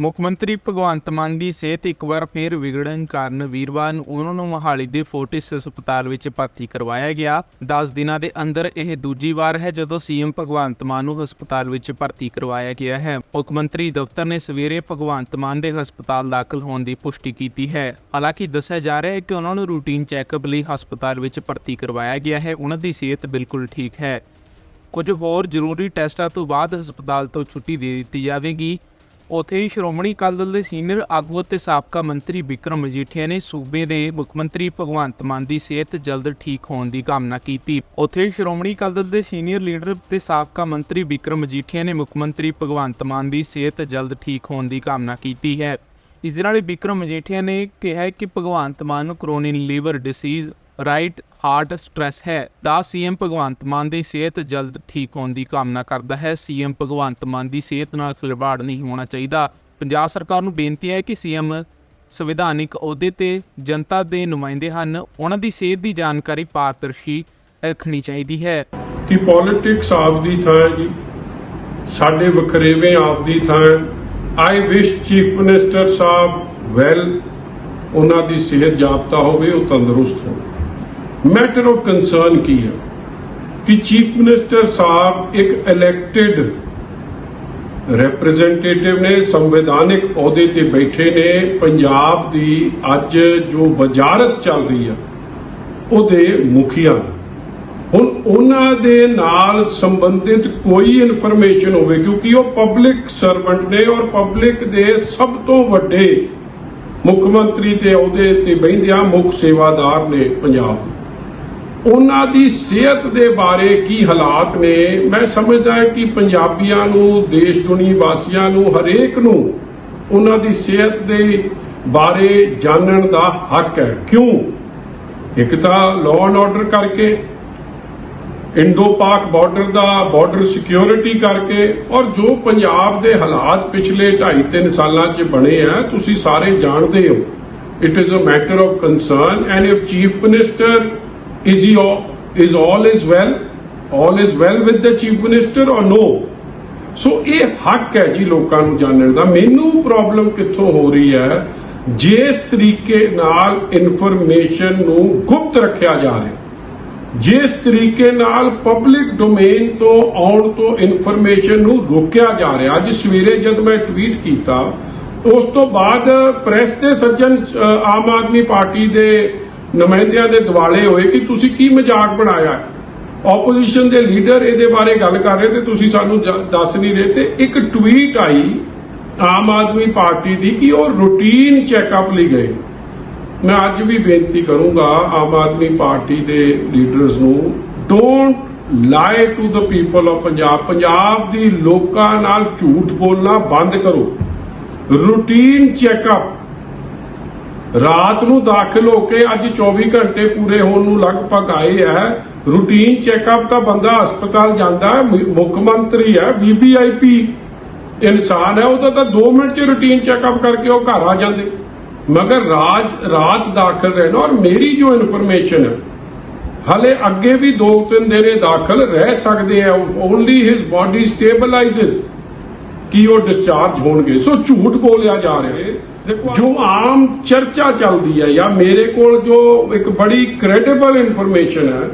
ਮੁੱਖ ਮੰਤਰੀ ਭਗਵੰਤ ਮਾਨ ਦੀ ਸਿਹਤ ਇੱਕ ਵਾਰ ਫੇਰ ਵਿਗੜਨ ਕਾਰਨ ਵੀਰਵਾਰ ਨੂੰ ਉਹਨਾਂ ਨੂੰ ਮੋਹਾਲੀ ਦੇ ਫੋਰਟਿਸ ਹਸਪਤਾਲ ਵਿੱਚ ਭਰਤੀ ਕਰਵਾਇਆ ਗਿਆ। 10 ਦਿਨਾਂ ਦੇ ਅੰਦਰ ਇਹ ਦੂਜੀ ਵਾਰ ਹੈ ਜਦੋਂ ਸੀਐਮ ਭਗਵੰਤ ਮਾਨ ਨੂੰ ਹਸਪਤਾਲ ਵਿੱਚ ਭਰਤੀ ਕਰਵਾਇਆ ਗਿਆ ਹੈ। ਮੁੱਖ ਮੰਤਰੀ ਦਫ਼ਤਰ ਨੇ ਸਵੇਰੇ ਭਗਵੰਤ ਮਾਨ ਦੇ ਹਸਪਤਾਲ ਦਾਖਲ ਹੋਣ ਦੀ ਪੁਸ਼ਟੀ ਕੀਤੀ ਹੈ। ਹਾਲਾਂਕਿ ਦੱਸਿਆ ਜਾ ਰਿਹਾ ਹੈ ਕਿ ਉਹਨਾਂ ਨੂੰ ਰੂਟੀਨ ਚੈੱਕਅਪ ਲਈ ਹਸਪਤਾਲ ਵਿੱਚ ਭਰਤੀ ਕਰਵਾਇਆ ਗਿਆ ਹੈ। ਉਹਨਾਂ ਦੀ ਸਿਹਤ ਬਿਲਕੁਲ ਠੀਕ ਹੈ। ਕੁਝ ਹੋਰ ਜ਼ਰੂਰੀ ਟੈਸਟਾਂ ਤੋਂ ਬਾਅਦ ਹਸਪਤਾਲ ਤੋਂ ਛੁੱਟੀ ਦੇ ਦਿੱਤੀ ਜਾਵੇਗੀ। ਉੱਥੇ ਹੀ ਸ਼੍ਰੋਮਣੀ ਅਕਾਲੀ ਦਲ ਦੇ ਸੀਨੀਅਰ ਆਗੂ ਅਤੇ ਸਾਬਕਾ ਮੰਤਰੀ ਵਿਕਰਮ ਮਜੀਠੀਆ ਨੇ ਸੂਬੇ ਦੇ ਮੁੱਖ ਮੰਤਰੀ ਭਗਵੰਤ ਮਾਨ ਦੀ ਸਿਹਤ ਜਲਦ ਠੀਕ ਹੋਣ ਦੀ ਕਾਮਨਾ ਕੀਤੀ। ਉੱਥੇ ਸ਼੍ਰੋਮਣੀ ਅਕਾਲੀ ਦਲ ਦੇ ਸੀਨੀਅਰ ਲੀਡਰ ਤੇ ਸਾਬਕਾ ਮੰਤਰੀ ਵਿਕਰਮ ਮਜੀਠੀਆ ਨੇ ਮੁੱਖ ਮੰਤਰੀ ਭਗਵੰਤ ਮਾਨ ਦੀ ਸਿਹਤ ਜਲਦ ਠੀਕ ਹੋਣ ਦੀ ਕਾਮਨਾ ਕੀਤੀ ਹੈ। ਇਸ ਦੇ ਨਾਲ ਹੀ ਵਿਕਰਮ ਮਜੀਠੀਆ ਨੇ ਕਿਹਾ ਕਿ ਭਗਵੰਤ ਮਾਨ ਨੂੰ chronic liver disease right heart stress ਹੈ ਦਾ ਸੀਐਮ ਭਗਵੰਤ ਮਾਨ ਦੀ ਸਿਹਤ ਜਲਦ ਠੀਕ ਹੋਣ ਦੀ ਕਾਮਨਾ ਕਰਦਾ ਹੈ। ਸੀਐਮ ਭਗਵੰਤ ਮਾਨ ਦੀ ਸਿਹਤ ਨਾਲ ਖਿਲਵਾੜ ਨਹੀਂ ਹੋਣਾ ਚਾਹੀਦਾ। ਪੰਜਾਬ ਸਰਕਾਰ ਨੂੰ ਬੇਨਤੀ ਹੈ ਕਿ ਸੀਐਮ ਸੰਵਿਧਾਨਿਕ ਅਹੁਦੇ ਤੇ ਜਨਤਾ ਦੇ ਨੁਮਾਇੰਦੇ ਹਨ। ਉਹਨਾਂ ਦੀ ਸਿਹਤ ਦੀ ਜਾਣਕਾਰੀ ਪਾਰਦਰਸ਼ੀ ਰੱਖਣੀ ਚਾਹੀਦੀ ਹੈ। ਕਿ ਪੋਲਿਟਿਕਸ ਆਪਦੀ ਥਾਂ ਜੀ, ਸਾਡੇ ਵਖਰੇਵੇਂ ਆਪਦੀ ਥਾਂ। ਆਈ ਵਿਸ਼ ਚੀਫ ਮਿਨਿਸਟਰ ਸਾਹਿਬ ਵੈਲ ਉਹਨਾਂ ਦੀ ਸਿਹਤ ਜਾਬਤਾ ਹੋਵੇ, ਉਹ ਤੰਦਰੁਸਤ ਹੋਣ ਮੈਟਰ ਆਫ ਕੰਸਰਨ ਕੀ ਹੈ? ਕਿ ਚੀਫ ਮਿਨਿਸਟਰ ਸਾਹਿਬ ਇੱਕ ਇਲੈਕਟਿਡ ਰਿਪਰੈਜ਼ੈਂਟੇਟਿਵ ਨੇ, ਸੰਵਿਧਾਨਿਕ ਅਹੁਦੇ ਤੇ ਬੈਠੇ ਨੇ। ਪੰਜਾਬ ਦੀ ਅੱਜ ਜੋ ਵਜ਼ਾਰਤ ਚੱਲ ਰਹੀ ਹੈ, ਉਹਦੇ ਮੁਖੀਆ ਹੁਣ ਉਹਨਾਂ ਦੇ ਨਾਲ ਸੰਬੰਧਿਤ ਕੋਈ ਇਨਫੋਰਮੇਸ਼ਨ ਹੋਵੇ, ਕਿਉਂਕਿ ਉਹ ਪਬਲਿਕ ਸਰਵੈਂਟ ਨੇ ਔਰ ਪਬਲਿਕ ਦੇ ਸਭ ਤੋਂ ਵੱਡੇ ਮੁੱਖ ਮੰਤਰੀ ਤੇ ਅਹੁਦੇ ਤੇ ਬੈਠਿਆ ਮੁੱਖ ਸੇਵਾਦਾਰ ਨੇ ਪੰਜਾਬ ਦੇ। ਉਹਨਾਂ ਦੀ ਸਿਹਤ ਦੇ ਬਾਰੇ ਕੀ ਹਾਲਾਤ ਨੇ? ਮੈਂ ਸਮਝਦਾ ਕਿ ਪੰਜਾਬੀਆਂ ਨੂੰ, ਦੇਸ਼ ਦੁਨੀ ਵਾਸੀਆਂ ਨੂੰ, ਹਰੇਕ ਨੂੰ ਉਹਨਾਂ ਦੀ ਸਿਹਤ ਦੇ ਬਾਰੇ ਜਾਣਨ ਦਾ ਹੱਕ ਹੈ। ਕਿਉਂ? ਇੱਕ ਤਾਂ ਲਾਅ ਐਂਡ ਆਰਡਰ ਕਰਕੇ, ਇੰਡੋ ਪਾਕ ਬਾਰਡਰ ਦਾ ਬਾਰਡਰ ਸਿਕਿਉਰਿਟੀ ਕਰਕੇ ਔਰ ਜੋ ਪੰਜਾਬ ਦੇ ਹਾਲਾਤ ਪਿਛਲੇ 2.5 ਸਾਲਾਂ 'ਚ ਬਣੇ ਆ, ਤੁਸੀਂ ਸਾਰੇ ਜਾਣਦੇ ਹੋ। It is a matter of concern and if chief minister is he all, is all is well? All is well with the chief minister or no? So ਇਹ ਹੱਕ ਹੈ ਜੀ ਲੋਕਾਂ ਨੂੰ ਜਾਣਨ ਦਾ। ਮੈਨੂੰ ਪ੍ਰੋਬਲਮ ਕਿੱਥੋਂ ਹੋ ਰਹੀ ਹੈ? ਜਿਸ ਤਰੀਕੇ ਨਾਲ ਇਨਫੋਰਮੇਸ਼ਨ ਨੂੰ ਗੁਪਤ ਰੱਖਿਆ ਜਾ ਰਿਹਾ ਜਿਸ ਤਰੀਕੇ ਨਾਲ ਪਬਲਿਕ ਡੋਮੇਨ ਤੋਂ ਆਉਣ ਤੋਂ ਇਨਫੋਰਮੇਸ਼ਨ ਨੂੰ ਰੋਕਿਆ ਜਾ ਰਿਹਾ। ਅੱਜ ਸਵੇਰੇ ਜਦ ਮੈਂ ਟਵੀਟ ਕੀਤਾ, ਉਸ ਤੋਂ ਬਾਅਦ ਪ੍ਰੈਸ ਦੇ ਸੱਜਣ ਆਮ ਆਦਮੀ ਪਾਰਟੀ ਦੇ ਨੁਮਾਇੰਦਿਆਂ ਦੇ ਦਿਵਾਲੇ ਹੋਏ ਕਿ ਤੁਸੀਂ ਕੀ ਮਜ਼ਾਕ ਬਣਾਇਆ ਆਪੋਜੀਸ਼ਨ ਦੇ ਲੀਡਰ ਇਹਦੇ ਬਾਰੇ ਗੱਲ ਕਰ ਰਹੇ ਤੇ ਤੁਸੀਂ ਸਾਨੂੰ ਦੱਸ ਨਹੀਂ ਰਹੇ ਤੇ ਇੱਕ ਟਵੀਟ ਆਈ ਆਮ ਆਦਮੀ ਪਾਰਟੀ ਦੀ ਕਿ ਉਹ ਰੂਟੀਨ ਚੈੱਕਅਪ ਲਈ ਗਏ। ਮੈਂ ਅੱਜ ਵੀ ਬੇਨਤੀ ਕਰੂੰਗਾ ਆਮ ਆਦਮੀ ਪਾਰਟੀ ਦੇ ਲੀਡਰਸ ਨੂੰ don't lie to the people of Punjab. Punjab ਦੀ ਲੋਕਾਂ ਨਾਲ ਝੂਠ ਬੋਲਣਾ ਬੰਦ ਕਰੋ। ਰੂਟੀਨ ਚੈੱਕਅਪ ਰਾਤ ਨੂੰ ਦਾਖਲ ਹੋ ਕੇ ਅੱਜ 24 ਘੰਟੇ ਪੂਰੇ ਹੋਣ ਨੂੰ ਲਗਭਗ ਆਏ ਹੈ। ਰੂਟੀਨ ਚੈੱਕਅਪ ਤਾਂ ਬੰਦਾ ਹਸਪਤਾਲ ਜਾਂਦਾ ਹੈ ਮੁੱਖ ਮੰਤਰੀ ਹੈ, ਵੀਵੀਆਈਪੀ ਇਨਸਾਨ ਹੈ, ਉਹਦਾ ਤਾਂ 2 ਮਿੰਟ ਚ ਰੂਟੀਨ ਚੈੱਕਅਪ ਕਰਕੇ ਉਹ ਘਰ ਆ ਜਾਂਦੇ। ਮਗਰ ਰਾਜ, ਰਾਤ ਦਾਖਲ ਰਹਿਣਾ ਔਰ ਮੇਰੀ ਜੋ ਇਨਫੋਰਮੇਸ਼ਨ ਹੈ, ਹਲੇ ਅੱਗੇ ਵੀ 2-3 ਦਿਨ ਇਹ ਦਾਖਲ ਰਹਿ ਸਕਦੇ ਆ ਓਨਲੀ ਹਿਸ ਬਾਡੀ ਸਟੇਬਲਾਈਜ਼ਸ ਕਿ ਉਹ ਡਿਸਚਾਰਜ ਹੋਣਗੇ? ਸੋ ਝੂਠ ਬੋਲਿਆ ਜਾ ਰਿਹਾ ਜੋ ਆਮ ਚਰਚਾ ਚੱਲਦੀ ਹੈ ਜਾਂ ਮੇਰੇ ਕੋਲ ਜੋ ਇੱਕ ਬੜੀ ਕ੍ਰੈਡੀਬਲ ਇਨਫੋਰਮੇਸ਼ਨ ਹੈ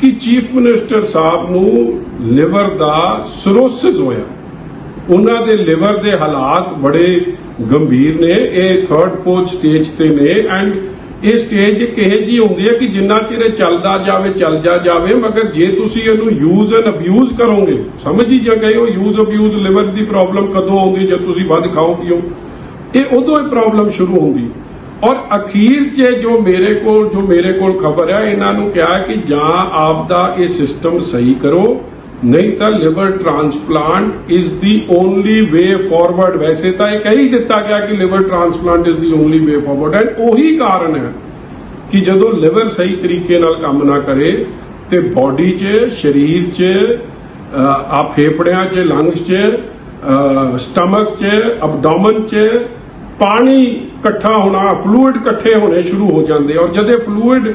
ਕਿ ਚੀਫ ਮਿਨਿਸਟਰ ਸਾਹਿਬ ਨੂੰ ਲਿਵਰ ਦਾ ਸਿਰੋਸਿਸ ਹੋਇਆ। ਉਹਨਾਂ ਦੇ ਲਿਵਰ ਦੇ ਹਾਲਾਤ ਬੜੇ ਗੰਭੀਰ ਨੇ। ਇਹ ਥਰਡ ਫੋਰਥ ਸਟੇਜ ਤੇ ਨੇ। ਐਂਡ ਇਹ ਸਟੇਜ ਇੱਕ ਇਹੋ ਹੁੰਦੀ ਹੈ ਕਿ ਜਿੰਨਾ ਚਿਰ ਇਹ ਚੱਲਦਾ ਜਾਵੇ ਚੱਲਦਾ ਜਾਵੇ, ਮਗਰ ਜੇ ਤੁਸੀਂ ਇਹਨੂੰ ਯੂਜ਼ ਐਂਡ ਅਬਿਊਜ਼ ਕਰੋਗੇ, ਸਮਝ ਹੀ ਜਾ ਗਏ ਹੋ ਯੂਜ਼ ਅਬਿਊਜ਼ ਲਿਵਰ ਦੀ ਪ੍ਰੋਬਲਮ ਕਦੋਂ ਆਉਂਦੀ ਜੇ ਤੁਸੀਂ ਵੱਧ ਖਾਓ ਪੀਓ ਇਹ ਉਦੋਂ ਹੀ ਪ੍ਰੋਬਲਮ ਸ਼ੁਰੂ ਹੁੰਦੀ ਔਰ ਅਖੀਰ 'ਚ ਜੋ ਮੇਰੇ ਕੋਲ, ਜੋ ਮੇਰੇ ਕੋਲ ਖਬਰ ਹੈ, ਇਹਨਾਂ ਨੂੰ ਕਿਹਾ ਕਿ ਜਾਂ ਆਪ ਦਾ ਇਹ ਸਿਸਟਮ ਸਹੀ ਕਰੋ ਨਹੀਂ ਤਾਂ liver transplant is the only way forward ਵੈਸੇ ਤਾਂ ਇਹ ਕਹਿ ਹੀ ਦਿੱਤਾ ਗਿਆ ਕਿ liver transplant is the only way forward and ਉਹੀ ਕਾਰਨ ਹੈ ਕਿ ਜਦੋਂ ਲਿਵਰ ਸਹੀ ਤਰੀਕੇ ਨਾਲ ਕੰਮ ਨਾ ਕਰੇ ਤੇ ਬਾਡੀ 'ਚ ਸਰੀਰ 'ਚ ਆ ਫੇਫੜਿਆਂ 'ਚ ਲੰਗਸ 'ਚ ਸਟਮਕ 'ਚ ਅਬਡੋਮਨ 'ਚ ਪਾਣੀ ਇਕੱਠਾ ਹੋਣਾ ਫਲੂਇਡ ਇਕੱਠੇ ਹੋਣੇ ਸ਼ੁਰੂ ਹੋ ਜਾਂਦੇ ਔਰ ਜਦੇ ਫਲੂਇਡ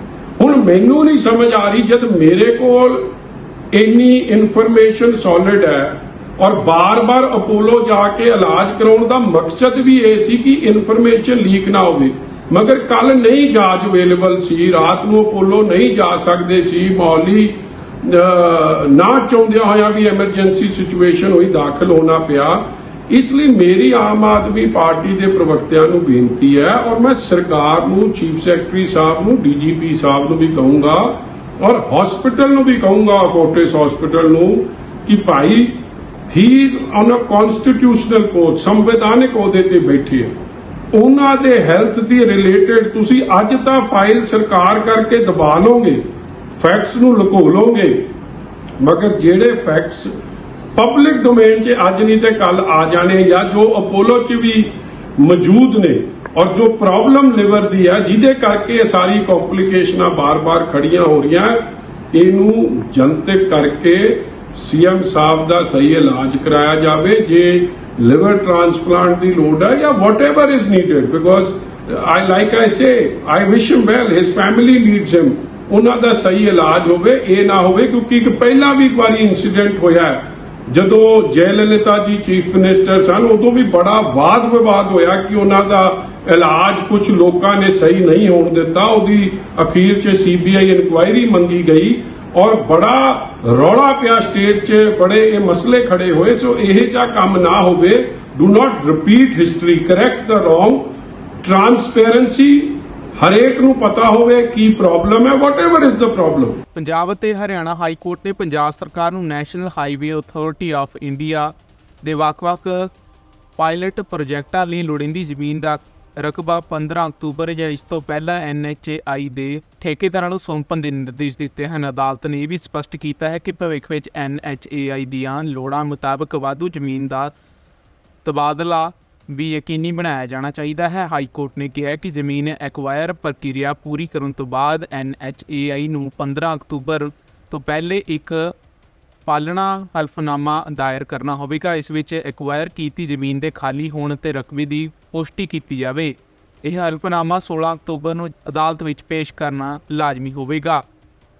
ਹੁਣ ਮੈਨੂੰ ਨਹੀਂ ਸਮਝ ਆ ਰਹੀ ਜਦ ਮੇਰੇ ਕੋਲ ਇੰਨੀ ਇਨਫੋਰਮੇਸ਼ਨ ਸੋਲਿਡ ਹੈ ਔਰ ਬਾਰ-ਬਾਰ ਅਪੋਲੋ ਜਾ ਕੇ ਇਲਾਜ ਕਰਾਉਣ ਦਾ ਮਕਸਦ ਵੀ ਇਹ ਸੀ ਕਿ ਇਨਫੋਰਮੇਸ਼ਨ ਲੀਕ ਨਾ ਹੋਵੇ। ਮਗਰ ਕੱਲ ਨਹੀਂ ਜਾਂਚ ਅਵੇਲੇਬਲ ਸੀ, ਰਾਤ ਨੂੰ ਅਪੋਲੋ ਨਹੀਂ ਜਾ ਸਕਦੇ ਸੀ, ਮੌਲੀ ਨਾ ਚਾਹੁੰਦਿਆਂ ਹੋਇਆ ਵੀ ਐਮਰਜੈਂਸੀ ਸਿਚੁਏਸ਼ਨ ਹੋਈ ਦਾਖਲ ਹੋਣਾ ਪਿਆ। ਇਸ ਲਈ ਮੇਰੀ ਆਮ ਆਦਮੀ ਪਾਰਟੀ ਦੇ ਪ੍ਰਵਕਤਿਆਂ ਨੂੰ ਬੇਨਤੀ ਹੈ ਔਰ ਮੈਂ ਸਰਕਾਰ ਨੂੰ, ਚੀਫ ਸੈਕਟਰੀ ਸਾਹਿਬ ਨੂੰ, ਡੀਜੀਪੀ ਸਾਹਿਬ ਨੂੰ ਵੀ ਕਹੂੰਗਾ ਔਰ ਹਸਪੀਟਲ ਨੂੰ ਵੀ ਕਹੂੰਗਾ ਫੋਰਟਿਸ ਹਸਪੀਟਲ ਨੂੰ, ਕਿ ਭਾਈ he is on a constitutional court ਸੰਵਿਧਾਨਿਕ ਅਹੁਦੇ ਤੇ ਬੈਠੇ ਹੈ ਉਹਨਾਂ ਦੇ ਹੈਲਥ ਦੀ ਰਿਲੇਟਡ ਤੁਸੀਂ ਅੱਜ ਤਾਂ ਫਾਈਲ ਸਰਕਾਰ ਕਰਕੇ ਦਬਾ ਲਓਗੇ ਫੈਕਟਸ ਨੂੰ ਲੁਕੋ ਲਓਗੇ, ਮਗਰ ਜਿਹੜੇ ਫੈਕਟਸ ਪਬਲਿਕ ਡੋਮੇਨ 'ਚ ਅੱਜ ਨਹੀਂ ਤੇ ਕੱਲ ਆ ਜਾਣੇ ਜਾਂ ਜੋ ਅਪੋਲੋ 'ਚ ਵੀ ਮੌਜੂਦ ਨੇ ਔਰ ਜੋ ਪ੍ਰੋਬਲਮ ਲਿਵਰ ਦੀ ਹੈ ਜਿਹਦੇ ਕਰਕੇ ਇਹ ਸਾਰੀ ਕੰਪਲਿਕੇਸ਼ਨਾਂ ਬਾਰ-ਬਾਰ ਖੜੀਆਂ ਹੋ ਰਹੀਆਂ, ਇਹਨੂੰ ਜਨਤਕ ਕਰਕੇ ਸੀਐਮ ਸਾਹਿਬ ਦਾ ਸਹੀ ਇਲਾਜ ਕਰਾਇਆ ਜਾਵੇ, ਜੇ ਲਿਵਰ ਟ੍ਰਾਂਸਪਲਾਂਟ ਦੀ ਲੋੜ ਹੈ ਜਾਂ whatever is needed because I like I say I wish him well his family needs him ਉਹਨਾਂ ਦਾ ਸਹੀ ਇਲਾਜ ਹੋਵੇ, ਇਹ ਨਾ ਹੋਵੇ, ਕਿਉਂਕਿ ਇੱਕ ਪਹਿਲਾਂ ਵੀ ਇੱਕ ਵਾਰੀ ਇਨਸੀਡੈਂਟ ਹੋਇਆ ਹੈ। ਜਦੋਂ ਜੈ ਲਲਿਤਾ ਜੀ ਚੀਫ ਮਿਨਿਸਟਰ ਸਨ, ਉਦੋਂ ਵੀ ਬੜਾ ਵਾਦ ਵਿਵਾਦ ਹੋਇਆ ਕਿ ਉਹਨਾਂ ਦਾ ਇਲਾਜ ਕੁਝ ਲੋਕਾਂ ਨੇ ਸਹੀ ਨਹੀਂ ਹੋਣ ਦਿੱਤਾ। ਉਹਦੀ ਅਖੀਰ 'ਚ ਸੀਬੀਆਈ ਇਨਕੁਆਇਰੀ ਮੰਗੀ ਗਈ ਔਰ ਬੜਾ ਰੌਲਾ ਪਿਆ ਸਟੇਟ 'ਚ, ਬੜੇ ਇਹ ਮਸਲੇ ਖੜੇ ਹੋਏ। ਸੋ ਇਹ ਜਿਹਾ ਕੰਮ ਨਾ ਹੋਵੇ। Do not repeat history correct the wrong transparency ਹਰੇਕ ਨੂੰ ਪਤਾ ਹੋਵੇ ਕੀ ਪ੍ਰੋਬਲਮ ਹੈ whatever is the problem Punjab ਅਤੇ ਹਰਿਆਣਾ ਹਾਈ ਕੋਰਟ ਨੇ ਪੰਜਾਬ ਸਰਕਾਰ ਨੂੰ national highway authority of India ਦੇ ਵੱਖ-ਵੱਖ ਪਾਇਲਟ ਪ੍ਰੋਜੈਕਟਾਂ ਲਈ ਲੋੜੀਂਦੀ ਜ਼ਮੀਨ ਦਾ ਰਕਬਾ 15 ਅਕਤੂਬਰ ਜਾਂ ਇਸ ਤੋਂ ਪਹਿਲਾਂ ਐਨਐਚਏਆਈ ਦੇ ਠੇਕੇਦਾਰਾਂ ਨੂੰ ਸੌਂਪਣ ਦੇ ਨਿਰਦੇਸ਼ ਦਿੱਤੇ ਹਨ। ਅਦਾਲਤ ਨੇ ਇਹ ਵੀ ਸਪਸ਼ਟ ਕੀਤਾ ਹੈ ਕਿ ਭਵਿੱਖ ਵਿੱਚ ਐਨਐਚਏਆਈ ਦੀਆਂ ਲੋੜਾਂ ਮੁਤਾਬਕ ਵਾਧੂ ਜ਼ਮੀਨ ਦਾ ਤਬਾਦਲਾ ਵੀ ਯਕੀਨੀ ਬਣਾਇਆ ਜਾਣਾ ਚਾਹੀਦਾ ਹੈ। ਹਾਈ ਕੋਰਟ ਨੇ ਕਿਹਾ ਕਿ ਜ਼ਮੀਨ ਐਕਵਾਇਰ ਪ੍ਰਕਿਰਿਆ ਪੂਰੀ ਕਰਨ ਤੋਂ ਬਾਅਦ ਐਨਐਚਏਆਈ ਨੂੰ 15 ਅਕਤੂਬਰ ਤੋਂ ਪਹਿਲੇ ਇੱਕ ਪਾਲਣਾ ਹਲਫਨਾਮਾ ਦਾਇਰ ਕਰਨਾ ਹੋਵੇਗਾ। ਇਸ ਵਿੱਚ ਐਕਵਾਇਰ ਕੀਤੀ ਜ਼ਮੀਨ ਦੇ ਖਾਲੀ ਹੋਣ ਤੇ ਰਕਬੇ ਦੀ ਪੁਸ਼ਟੀ ਕੀਤੀ ਜਾਵੇ। ਇਹ ਹਲਫਨਾਮਾ 16 ਅਕਤੂਬਰ ਨੂੰ ਅਦਾਲਤ ਵਿੱਚ ਪੇਸ਼ ਕਰਨਾ ਲਾਜ਼ਮੀ ਹੋਵੇਗਾ।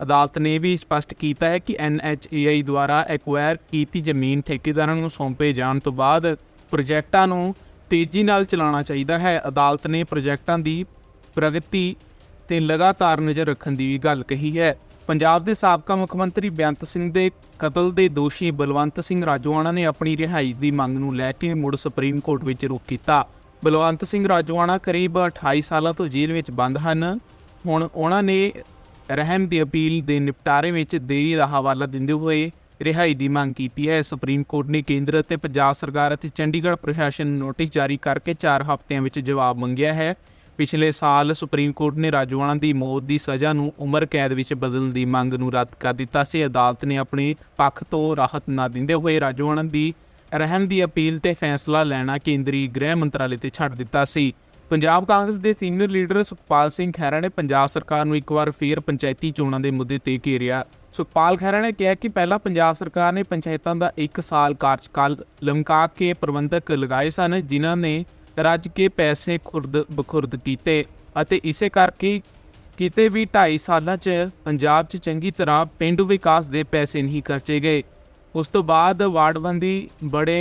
ਅਦਾਲਤ ਨੇ ਵੀ ਸਪਸ਼ਟ ਕੀਤਾ ਹੈ ਕਿ ਐਨਐਚਏਆਈ ਦੁਆਰਾ ਐਕਵਾਇਰ ਕੀਤੀ ਜ਼ਮੀਨ ਠੇਕੇਦਾਰਾਂ ਨੂੰ ਸੌਂਪੇ ਜਾਣ ਤੋਂ ਬਾਅਦ ਪ੍ਰੋਜੈਕਟਾਂ ਨੂੰ ਤੇਜ਼ੀ ਨਾਲ ਚਲਾਉਣਾ ਚਾਹੀਦਾ ਹੈ। ਅਦਾਲਤ ਨੇ ਪ੍ਰੋਜੈਕਟਾਂ ਦੀ ਪ੍ਰਗਤੀ ਤੇ ਲਗਾਤਾਰ ਨਜ਼ਰ ਰੱਖਣ ਦੀ ਵੀ ਗੱਲ ਕਹੀ ਹੈ। ਪੰਜਾਬ ਦੇ ਸਾਬਕਾ ਮੁੱਖ ਮੰਤਰੀ ਬੇਅੰਤ ਸਿੰਘ ਦੇ ਕਤਲ ਦੇ ਦੋਸ਼ੀ ਬਲਵੰਤ ਸਿੰਘ ਰਾਜੋਆਣਾ ਨੇ ਆਪਣੀ ਰਿਹਾਈ ਦੀ ਮੰਗ ਨੂੰ ਲੈ ਕੇ ਮੁੜ ਸੁਪਰੀਮ ਕੋਰਟ ਵਿੱਚ ਰੁਖ ਕੀਤਾ। ਬਲਵੰਤ ਸਿੰਘ ਰਾਜੋਆਣਾ ਕਰੀਬ 28 ਸਾਲਾਂ ਤੋਂ ਜੇਲ੍ਹ ਵਿੱਚ ਬੰਦ ਹਨ। ਹੁਣ ਉਹਨਾਂ ਨੇ ਰਹਿਮ ਦੀ ਅਪੀਲ ਦੇ ਨਿਪਟਾਰੇ ਵਿੱਚ ਦੇਰੀ ਦਾ ਹਵਾਲਾ ਦਿੰਦੇ ਹੋਏ ਰਿਹਾਈ ਦੀ ਮੰਗ ਕੀਤੀ ਹੈ। ਸੁਪਰੀਮ ਕੋਰਟ ਨੇ ਕੇਂਦਰ ਅਤੇ ਪੰਜਾਬ ਸਰਕਾਰ ਅਤੇ ਚੰਡੀਗੜ੍ਹ ਪ੍ਰਸ਼ਾਸਨ ਨੂੰ ਨੋਟਿਸ ਜਾਰੀ ਕਰਕੇ 4 ਹਫ਼ਤਿਆਂ ਵਿੱਚ ਜਵਾਬ ਮੰਗਿਆ ਹੈ। ਪਿਛਲੇ ਸਾਲ ਸੁਪਰੀਮ ਕੋਰਟ ਨੇ ਰਾਜੋਆਣਾ ਦੀ ਮੌਤ ਦੀ ਸਜ਼ਾ ਨੂੰ ਉਮਰ ਕੈਦ ਵਿੱਚ ਬਦਲਣ ਦੀ ਮੰਗ ਨੂੰ ਰੱਦ ਕਰ ਦਿੱਤਾ ਸੀ। ਅਦਾਲਤ ਨੇ ਆਪਣੇ ਪੱਖ ਤੋਂ ਰਾਹਤ ਨਾ ਦਿੰਦੇ ਹੋਏ ਰਾਜੋਆਣਾ ਦੀ ਰਹਿਮ ਦੀ ਅਪੀਲ ਤੇ ਫੈਸਲਾ ਲੈਣਾ ਕੇਂਦਰੀ ਗ੍ਰਹਿ ਮੰਤਰਾਲੇ ਤੇ ਛੱਡ ਦਿੱਤਾ ਸੀ। ਪੰਜਾਬ ਕਾਂਗਰਸ ਦੇ ਸੀਨੀਅਰ ਲੀਡਰ ਸੁਖਪਾਲ ਸਿੰਘ ਖਹਿਰਾ ਨੇ ਪੰਜਾਬ ਸਰਕਾਰ ਨੂੰ ਇੱਕ ਵਾਰ ਫੇਰ ਪੰਚਾਇਤੀ ਚੋਣਾਂ ਦੇ ਮੁੱਦੇ ਤੇ ਘੇਰਿਆ। ਸੁਖਪਾਲ ਖਹਿਰਾ ਨੇ ਕਿਹਾ ਕਿ ਪਹਿਲਾਂ ਪੰਜਾਬ ਸਰਕਾਰ ਨੇ ਪੰਚਾਇਤਾਂ ਦਾ 1 ਸਾਲ ਕਾਰਜਕਾਲ ਲਮਕਾ ਕੇ ਪ੍ਰਬੰਧਕ ਲਗਾਏ ਸਨ, ਜਿਨ੍ਹਾਂ ਨੇ ਰੱਜ ਕੇ ਪੈਸੇ ਖੁਰਦ ਬਖੁਰਦ ਕੀਤੇ ਅਤੇ ਇਸੇ ਕਰਕੇ ਕਿਤੇ ਵੀ 2.5 ਸਾਲਾਂ 'ਚ ਪੰਜਾਬ 'ਚ ਚੰਗੀ ਤਰ੍ਹਾਂ ਪਿੰਡੂ ਵਿਕਾਸ ਦੇ ਪੈਸੇ ਨਹੀਂ ਖਰਚੇ ਗਏ। ਉਸ ਤੋਂ ਬਾਅਦ ਵਾਰਡਬੰਦੀ ਬੜੇ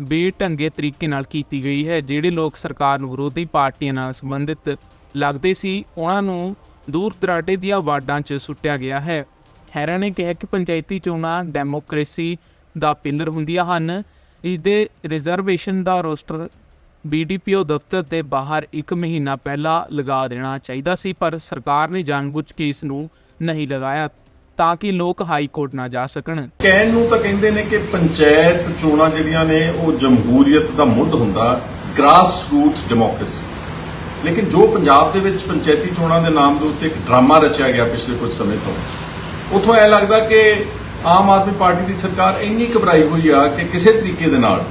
ਬੇਢੰਗੇ ਤਰੀਕੇ ਨਾਲ ਕੀਤੀ ਗਈ ਹੈ। ਜਿਹੜੇ ਲੋਕ ਸਰਕਾਰ ਨੂੰ ਵਿਰੋਧੀ ਪਾਰਟੀਆਂ ਨਾਲ ਸੰਬੰਧਿਤ ਲੱਗਦੇ ਸੀ, ਉਹਨਾਂ ਨੂੰ ਦੂਰ ਦਰਾਡੇ ਦੀਆਂ ਵਾਰਡਾਂ 'ਚ ਸੁੱਟਿਆ ਗਿਆ ਹੈ। ਖੈਰਾ ਨੇ ਕਿਹਾ ਕਿ ਪੰਚਾਇਤੀ ਚੋਣਾਂ ਡੈਮੋਕ੍ਰੇਸੀ ਦਾ ਪਿਲਰ ਹੁੰਦੀਆਂ ਹਨ। ਇਸ ਦੇ ਰਿਜ਼ਰਵੇਸ਼ਨ ਦਾ ਰੋਸਟਰ ਬੀਡੀਪੀਓ ਦਫ਼ਤਰ ਦੇ ਬਾਹਰ 1 ਮਹੀਨਾ ਪਹਿਲਾਂ ਲਗਾ ਦੇਣਾ ਚਾਹੀਦਾ ਸੀ, ਪਰ ਸਰਕਾਰ ਨੇ ਜਾਣਬੁੱਝ ਕੇ ਇਸ ਨੂੰ ਨਹੀਂ ਲਗਾਇਆ। ਤਾਂ ਕਿ ਲੋਕ ਹਾਈ ਕੋਰਟ ਨਾ ਜਾ ਸਕਣ। ਕਹਿਣ ਨੂੰ ਤਾਂ ਕਹਿੰਦੇ ਨੇ ਕਿ ਪੰਚਾਇਤ ਚੋਣਾਂ ਜਿਹੜੀਆਂ ਨੇ, ਉਹ ਜਮਹੂਰੀਅਤ ਦਾ ਮੁੱਢ ਹੁੰਦਾ ਗ੍ਰਾਸ ਰੂਟ ਡੈਮੋਕ੍ਰੇਸੀ ਲੇਕਿਨ ਜੋ ਪੰਜਾਬ ਦੇ ਵਿੱਚ ਪੰਚਾਇਤੀ ਚੋਣਾਂ ਦੇ ਨਾਮ ਦੇ ਉੱਤੇ ਇੱਕ ਡਰਾਮਾ ਰਚਿਆ ਗਿਆ ਪਿਛਲੇ ਕੁਝ ਸਮੇਂ ਤੋਂ, ਉਥੋਂ ਇਹ ਲੱਗਦਾ ਕਿ ਆਮ ਆਦਮੀ ਪਾਰਟੀ ਦੀ ਸਰਕਾਰ ਇੰਨੀ ਘਬਰਾਈ ਹੋਈ ਆ ਕਿ ਕਿਸੇ ਤਰੀਕੇ ਦੇ ਨਾਲ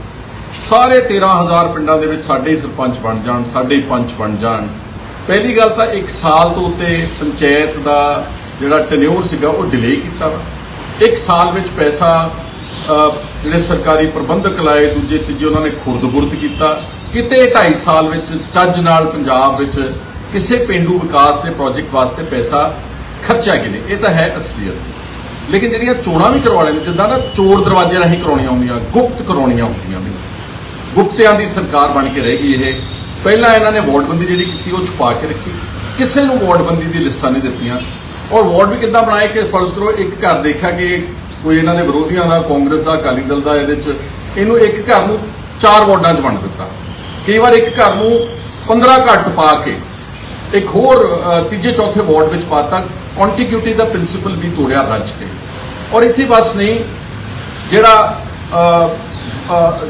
ਸਾਰੇ 13000 ਪਿੰਡਾਂ ਦੇ ਵਿੱਚ ਸਾਡੇ ਹੀ ਸਰਪੰਚ ਬਣ ਜਾਣ, ਸਾਡੇ ਹੀ ਪੰਚ ਬਣ ਜਾਣ। ਪਹਿਲੀ ਗੱਲ ਤਾਂ 1 ਸਾਲ ਤੋਂ ਉੱਤੇ ਪੰਚਾਇਤ ਦਾ ਜਿਹੜਾ ਟੈਨਿਓਰ ਸੀਗਾ ਉਹ ਡਿਲੇ ਕੀਤਾ ਵਾ। ਇੱਕ ਸਾਲ ਵਿੱਚ ਪੈਸਾ ਜਿਹੜੇ ਸਰਕਾਰੀ ਪ੍ਰਬੰਧਕ ਲਾਏ, ਦੂਜੇ, ਤੀਜੇ ਉਹਨਾਂ ਨੇ ਖੁਰਦ-ਬੁਰਦ ਕੀਤਾ। ਕਿਤੇ 2.5 ਸਾਲ ਵਿੱਚ ਚੱਜ ਨਾਲ ਪੰਜਾਬ ਵਿੱਚ ਕਿਸੇ ਪਿੰਡੂ ਵਿਕਾਸ ਦੇ ਪ੍ਰੋਜੈਕਟ ਵਾਸਤੇ ਪੈਸਾ ਖਰਚਿਆ ਗਿਆ ਇਹ ਤਾਂ ਹੈ ਅਸਲੀਅਤ। ਲੇਕਿਨ ਜਿਹੜੀਆਂ ਚੋਣਾਂ ਵੀ ਕਰਵਾ ਲੈਣ ਜਿੱਦਾਂ ਨਾ ਚੋਰ ਦਰਵਾਜ਼ੇ ਰਾਹੀਂ ਕਰਾਉਣੀਆਂ ਹੁੰਦੀਆਂ, ਗੁਪਤ ਕਰਾਉਣੀਆਂ ਹੁੰਦੀਆਂ ਨੇ। ਗੁਪਤਿਆਂ ਦੀ ਸਰਕਾਰ ਬਣ ਕੇ ਰਹਿ ਗਈ ਇਹ। ਪਹਿਲਾਂ ਇਹਨਾਂ ਨੇ ਵੋਟਬੰਦੀ ਜਿਹੜੀ ਕੀਤੀ, ਉਹ ਛੁਪਾ ਕੇ ਰੱਖੀ। ਕਿਸੇ ਨੂੰ ਵੋਟਬੰਦੀ ਦੀ ਲਿਸਟਾਂ ਨਹੀਂ ਦਿੱਤੀਆਂ। ਔਰ ਵਾਰਡ ਵੀ ਕਿੱਦਾਂ ਬਣਾਏ ਕਿ ਫਰਜ਼ ਕਰੋ, ਇੱਕ ਘਰ ਦੇਖਿਆ ਕਿ ਕੋਈ ਇਹਨਾਂ ਦੇ ਵਿਰੋਧੀਆਂ ਦਾ, ਕਾਂਗਰਸ ਦਾ, ਅਕਾਲੀ ਦਲ ਦਾ ਇਹਦੇ ਚ ਇਹਨੂੰ ਇੱਕ ਘਰ ਨੂੰ ਚਾਰ ਵਾਰਡਾਂ 'ਚ ਵੰਡ ਦਿੱਤਾ। ਕਈ ਵਾਰ ਇੱਕ ਘਰ ਨੂੰ 15 ਘੱਟ ਪਾ ਕੇ ਇੱਕ ਹੋਰ ਤੀਜੇ, ਚੌਥੇ ਵਾਰਡ ਵਿੱਚ ਪਾਤਾ ਕੰਟੀਗਿਊਟੀ ਦਾ ਪ੍ਰਿੰਸੀਪਲ ਵੀ ਤੋੜਿਆ ਰੱਜ ਕੇ। ਔਰ ਇੱਥੇ ਬਸ ਨਹੀਂ, ਜਿਹੜਾ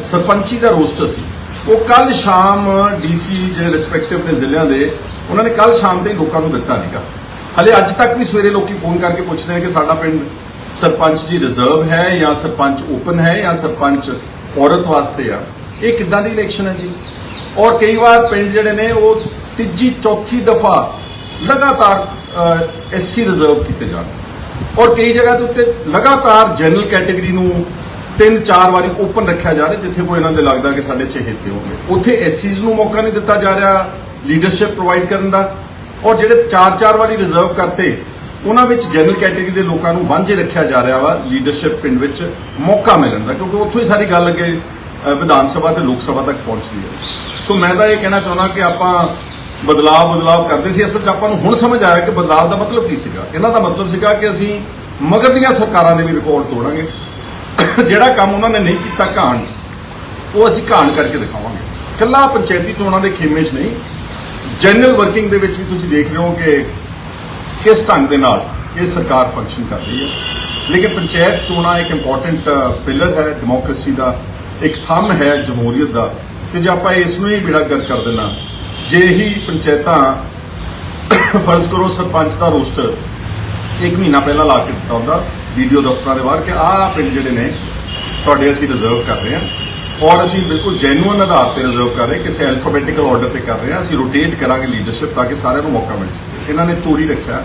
ਸਰਪੰਚੀ ਦਾ ਰੋਸਟਰ ਸੀ, ਉਹ ਕੱਲ ਸ਼ਾਮ ਡੀਸੀ, ਜਿਹੜੇ ਰਿਸਪੈਕਟਿਵ ਨੇ ਜ਼ਿਲ੍ਹਿਆਂ ਦੇ, ਉਹਨਾਂ ਨੇ ਕੱਲ ਸ਼ਾਮ ਤੇ ਲੋਕਾਂ ਨੂੰ ਦਿੱਤਾ ਨਹੀਂਗਾ ਹਲੇ ਅੱਜ ਤੱਕ ਵੀ ਸਵੇਰੇ ਲੋਕੀ ਫੋਨ ਕਰਕੇ ਪੁੱਛਦੇ ਨੇ ਕਿ ਸਾਡਾ ਪਿੰਡ ਸਰਪੰਚ ਜੀ ਰਿਜ਼ਰਵ ਹੈ ਜਾਂ ਸਰਪੰਚ ਓਪਨ ਹੈ ਜਾਂ ਸਰਪੰਚ ਔਰਤ ਵਾਸਤੇ ਆ? ਇਹ ਕਿੱਦਾਂ ਦੀ ਇਲੈਕਸ਼ਨ ਹੈ ਜੀ? ਔਰ ਕਈ ਵਾਰ ਪਿੰਡ ਜਿਹੜੇ ਨੇ, ਉਹ ਤੀਜੀ, ਚੌਥੀ ਦਫਾ ਲਗਾਤਾਰ ਐਸਸੀ ਰਿਜ਼ਰਵ ਕੀਤੇ ਜਾਣ। ਔਰ ਕਈ ਜਗ੍ਹਾ ਦੇ ਉੱਤੇ ਲਗਾਤਾਰ ਜਨਰਲ ਕੈਟੇਗਰੀ ਨੂੰ ਤਿੰਨ, ਚਾਰ ਵਾਰੀ ਓਪਨ ਰੱਖਿਆ ਜਾ ਰਿਹਾ, ਜਿੱਥੇ ਕੋਈ ਇਹਨਾਂ ਦੇ ਲੱਗਦਾ ਕਿ ਸਾਡੇ ਚਹੇਤੇ ਹੋਣਗੇ। ਉੱਥੇ ਐਸਸੀਜ਼ ਨੂੰ ਮੌਕਾ ਨਹੀਂ ਦਿੱਤਾ ਜਾ ਰਿਹਾ ਲੀਡਰਸ਼ਿਪ ਪ੍ਰੋਵਾਈਡ ਕਰਨ ਦਾ। ਔਰ ਜਿਹੜੇ ਚਾਰ ਚਾਰ ਵਾਰੀ ਰਿਜ਼ਰਵ ਕਰਤੇ, ਉਹਨਾਂ ਵਿੱਚ ਜਨਰਲ ਕੈਟੇਗਰੀ ਦੇ ਲੋਕਾਂ ਨੂੰ ਵਾਂਝੇ ਰੱਖਿਆ ਜਾ ਰਿਹਾ ਵਾ ਲੀਡਰਸ਼ਿਪ ਪਿੰਡ ਵਿੱਚ ਮੌਕਾ ਮਿਲਣ ਦਾ, ਕਿਉਂਕਿ ਉੱਥੋਂ ਹੀ ਸਾਰੀ ਗੱਲ ਅੱਗੇ ਵਿਧਾਨ ਸਭਾ ਤੇ ਲੋਕ ਸਭਾ ਤੱਕ ਪਹੁੰਚਦੀ ਹੈ। ਸੋ ਮੈਂ ਤਾਂ ਇਹ ਕਹਿਣਾ ਚਾਹੁੰਦਾ ਕਿ ਆਪਾਂ ਬਦਲਾਅ ਬਦਲਾਅ ਕਰਦੇ ਸੀ, ਅਸਲ 'ਚ ਆਪਾਂ ਨੂੰ ਹੁਣ ਸਮਝ ਆਇਆ ਕਿ ਬਦਲਾਅ ਦਾ ਮਤਲਬ ਕੀ ਸੀਗਾ। ਇਹਨਾਂ ਦਾ ਮਤਲਬ ਸੀਗਾ ਕਿ ਅਸੀਂ ਮਗਰ ਦੀਆਂ ਸਰਕਾਰਾਂ ਦੇ ਵੀ ਰਿਕਾਰਡ ਤੋੜਾਂਗੇ। ਜਿਹੜਾ ਕੰਮ ਉਹਨਾਂ ਨੇ ਨਹੀਂ ਕੀਤਾ ਘਾਣ, ਉਹ ਅਸੀਂ ਘਾਣ ਕਰਕੇ ਦਿਖਾਵਾਂਗੇ। ਕੱਲਾ ਪੰਚਾਇਤੀ ਚੋਣਾਂ ਦੇ ਖੇਮੇ 'ਚ ਨਹੀਂ ਜਨਰਲ ਵਰਕਿੰਗ ਦੇ ਵਿੱਚ ਵੀ ਤੁਸੀਂ ਦੇਖ ਰਹੇ ਹੋ ਕਿ ਕਿਸ ਢੰਗ ਦੇ ਨਾਲ ਇਹ ਸਰਕਾਰ ਫੰਕਸ਼ਨ ਕਰ ਰਹੀ ਹੈ। ਲੇਕਿਨ ਪੰਚਾਇਤ ਚੋਣਾਂ ਇੱਕ ਇੰਪੋਰਟੈਂਟ ਪਿਲਰ ਹੈ ਡੈਮੋਕ੍ਰੇਸੀ ਦਾ, ਇੱਕ ਥੰਮ ਹੈ ਜਮਹੂਰੀਅਤ ਦਾ। ਤੇ ਜੇ ਆਪਾਂ ਇਸ ਨੂੰ ਹੀ ਬਿੜਾਗਰ ਕਰ ਦੇਣਾ ਜੇ ਹੀ ਪੰਚਾਇਤਾਂ ਫਰਜ਼ ਕਰੋ ਸਰਪੰਚ ਦਾ ਰੋਸਟਰ ਇੱਕ ਮਹੀਨਾ ਪਹਿਲਾਂ ਲਾ ਕੇ ਦਿੱਤਾ ਹੁੰਦਾ, ਵੀਡੀਓ ਦਫ਼ਤਰਾਂ ਦੇ ਬਾਹਰ ਕਿ ਆਹ ਪਿੰਡ ਜਿਹੜੇ ਨੇ, ਤੁਹਾਡੇ ਅਸੀਂ ਰਿਜ਼ਰਵ ਕਰ ਰਹੇ ਹਾਂ। ਔਰ ਅਸੀਂ ਬਿਲਕੁਲ ਜੈਨੂਅਨ ਆਧਾਰ ਤੇ ਰਿਜ਼ਰਵ ਕਰ ਰਹੇ, ਕਿਸੇ ਐਲਫਾਬੈਟਿਕਲ ਆਰਡਰ ਤੇ ਕਰ ਰਹੇ ਹਾਂ, ਅਸੀਂ ਰੋਟੇਟ ਕਰਾਂਗੇ ਲੀਡਰਸ਼ਿਪ ਤਾਂ ਕਿ ਸਾਰਿਆਂ ਨੂੰ ਮੌਕਾ ਮਿਲ ਸਕੇ। ਇਹਨਾਂ ਨੇ ਚੋਰੀ ਰੱਖਿਆ